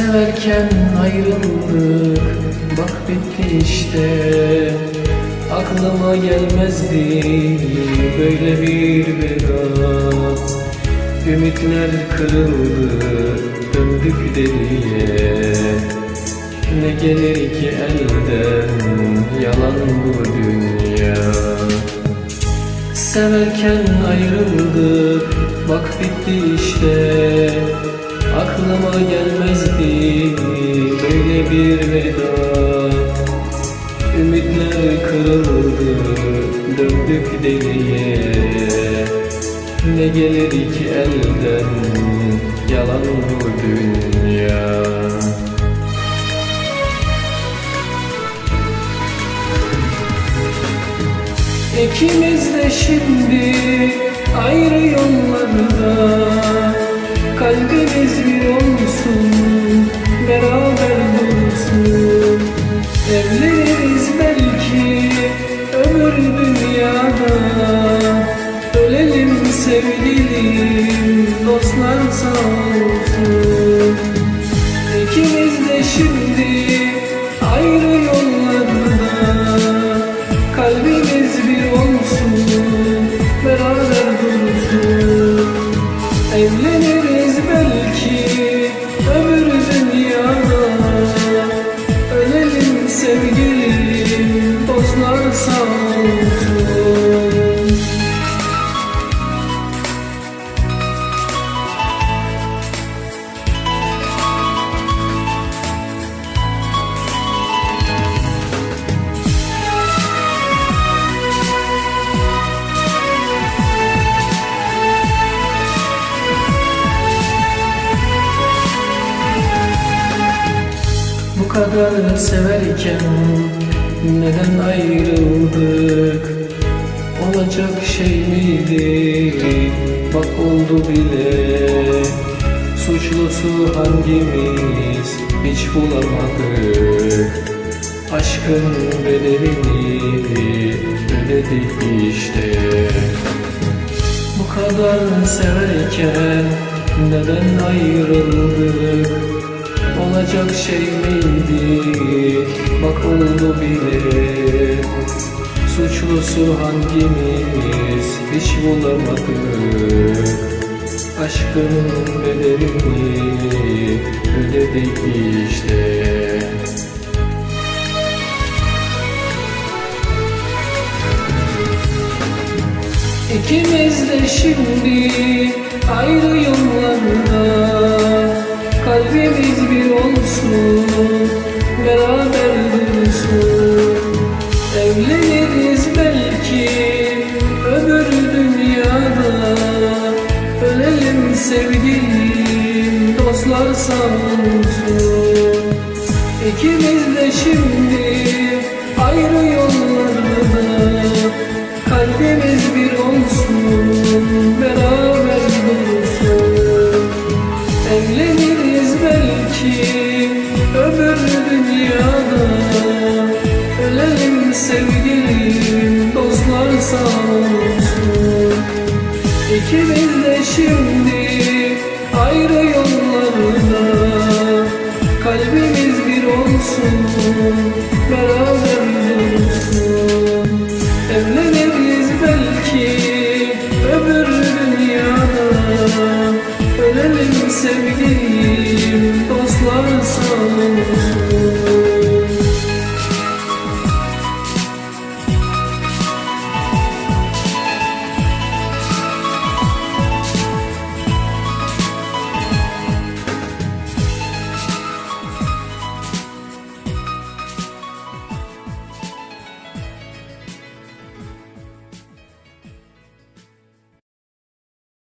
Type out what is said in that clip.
Severken ayrıldık. Bak bitti işte. Aklıma gelmezdi Böyle bir veda. Ümitler kırıldı Döndük deliye. Ne gelir ki elden Yalan bu dünya? Severken ayrıldık Bak bitti işte Aklıma gelmezdi Böyle bir veda. Ümitler kırıldı Döndük deliye. Ne gelir ki elden Yalan bu dünya? İkimiz de şimdi ayrı yollarda Kalbimiz bir kadar severken neden ayrıldık? Olacak şey miydi? Bak oldu bile Suçlusu hangimiz hiç bulamadık Aşkın bedelini ödedik işte Bu kadar severken neden ayrıldık? Olacak şey miydi? Bak oldu bile Suçlusu hangimiz? Hiç bulamadık Aşkın bedelini ödedik işte. İkimiz de şimdi ayrı yollarda Kalbimiz beraber dursun Evleniriz belki öbür dünyada. Ölelim sevgilim, dostlar sağ olsun İkimiz de şimdi ayrı yollarda İkimiz de şimdi ayrı yollarda Kalbimiz bir olsun, beraber